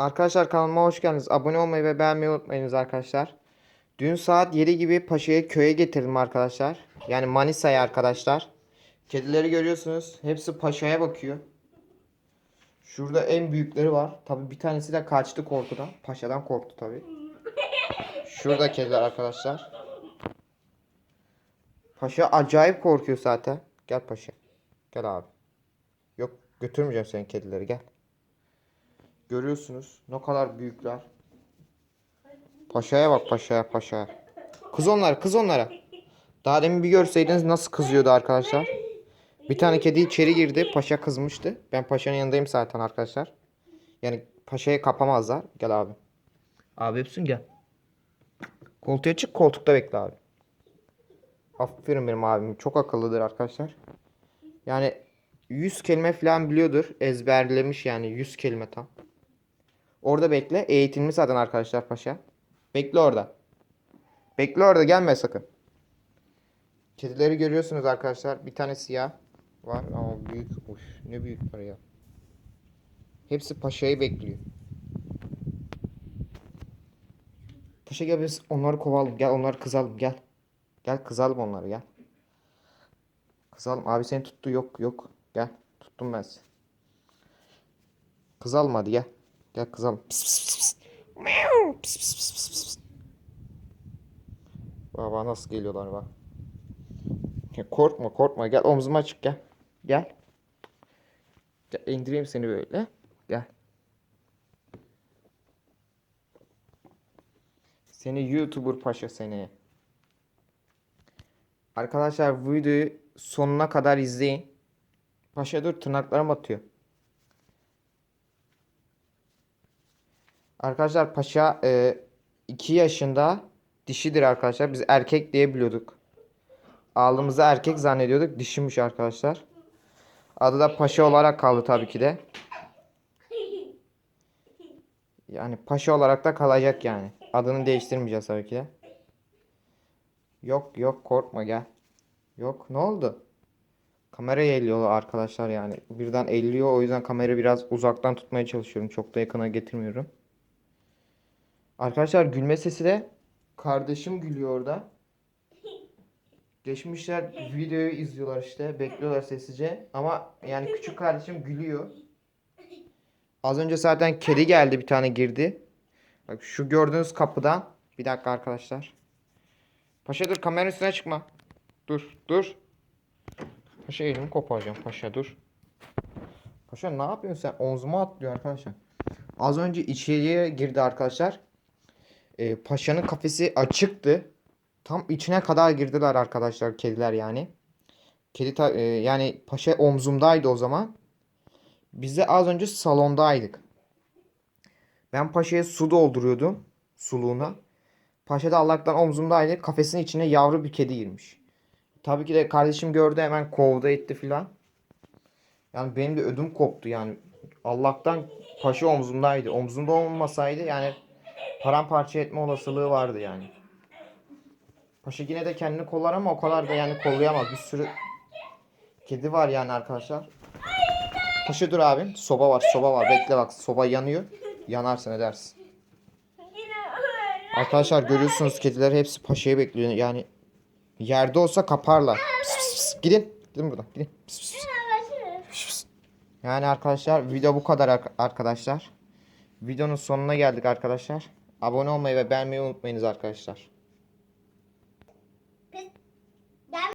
Arkadaşlar kanalıma hoş geldiniz. Abone olmayı ve beğenmeyi unutmayınız arkadaşlar. Dün saat 7 gibi Paşa'yı köye getirdim arkadaşlar. Yani Manisa'ya arkadaşlar. Kedileri görüyorsunuz. Hepsi Paşa'ya bakıyor. Şurada en büyükleri var. Tabi bir tanesi de kaçtı korkudan. Paşa'dan korktu tabi. Şurada kediler arkadaşlar. Paşa acayip korkuyor zaten. Gel Paşa. Gel abi. Yok götürmeyeceğim senin kedileri gel. Görüyorsunuz ne kadar büyükler. Paşaya bak paşaya paşaya. Kız onlara kız onlara. Daha demin bir görseydiniz nasıl kızıyordu arkadaşlar. Bir tane kedi içeri girdi. Paşa kızmıştı. Ben paşanın yanındayım zaten arkadaşlar. Yani paşayı kapamazlar. Gel abi. Abi hepsin gel. Koltuğa çık koltukta bekle abi. Aferin benim abim. Çok akıllıdır arkadaşlar. Yani 100 kelime falan biliyordur. Ezberlemiş yani 100 kelime tam. Orada bekle. Eğitimli zaten arkadaşlar paşa. Bekle orada. Bekle orada gelme sakın. Kedileri görüyorsunuz arkadaşlar. Bir tane siyah var ama büyük. Uf, ne büyük var ya. Hepsi paşayı bekliyor. Paşa gel biz onları kovalım. Gel onları kızalım gel. Gel kızalım onları gel. Kızalım. Abi seni tuttu yok yok. Gel. Tuttum ben seni. Kızalım hadi gel. Gel kızalım. Pıs pıs pıs pıs. Meow. Pıs pıs pıs pıs pıs. Baba nasıl geliyorlar bak. Ya korkma korkma gel omzuma çık gel. Gel. Gel indireyim seni böyle. Gel. Seni YouTuber paşa seni. Arkadaşlar videoyu sonuna kadar izleyin. Paşa dur tırnaklarım atıyor. Arkadaşlar paşa 2 yaşında dişidir arkadaşlar. Biz erkek diye biliyorduk. Ağlımızı erkek zannediyorduk. Dişiymiş arkadaşlar. Adı da paşa olarak kaldı tabii ki de. Yani paşa olarak da kalacak yani. Adını değiştirmeyeceğiz tabii ki de. Yok yok korkma gel. Yok ne oldu? Kamera elliyor arkadaşlar yani. Birden elliyor o yüzden kamerayı biraz uzaktan tutmaya çalışıyorum. Çok da yakına getirmiyorum. Arkadaşlar gülme sesi de kardeşim gülüyor orada. Geçmişler videoyu izliyorlar işte. Bekliyorlar sessizce. Ama yani küçük kardeşim gülüyor. Az önce zaten kedi geldi bir tane girdi. Bak şu gördüğünüz kapıdan. Bir dakika arkadaşlar. Paşa dur kameranın üstüne çıkma. Dur dur. Paşa elimi koparacağım paşa dur. Paşa ne yapıyorsun sen? Omzuma atlıyor arkadaşlar. Az önce içeriye girdi arkadaşlar. Ee, paşanın kafesi açıktı. Tam içine kadar girdiler arkadaşlar kediler yani. Kedi ta- e, yani paşa omzumdaydı o zaman. Biz de az önce salondaydık. Ben paşaya su dolduruyordum suluğuna. Paşa da Allah'tan omzumdaydı. Kafesin içine yavru bir kedi girmiş. Tabii ki de kardeşim gördü hemen kovdu etti filan. Yani benim de ödüm koptu yani. Allah'tan paşa omzumdaydı. Omzumda olmasaydı yani paramparça etme olasılığı vardı yani. Paşa yine de kendini kollar ama o kadar da yani kollayamaz. Bir sürü kedi var yani arkadaşlar. Paşa dur abi. Soba var, soba var. Bekle bak, soba yanıyor. Yanarsın edersin. Arkadaşlar görüyorsunuz kediler hepsi paşayı bekliyor. Yani yerde olsa kaparlar. Pıs pıs pıs. Gidin. Gidin buradan. Gidin. Pıs pıs. Yani arkadaşlar video bu kadar ar- arkadaşlar. Videonun sonuna geldik arkadaşlar. Abone olmayı ve beğenmeyi unutmayınız arkadaşlar.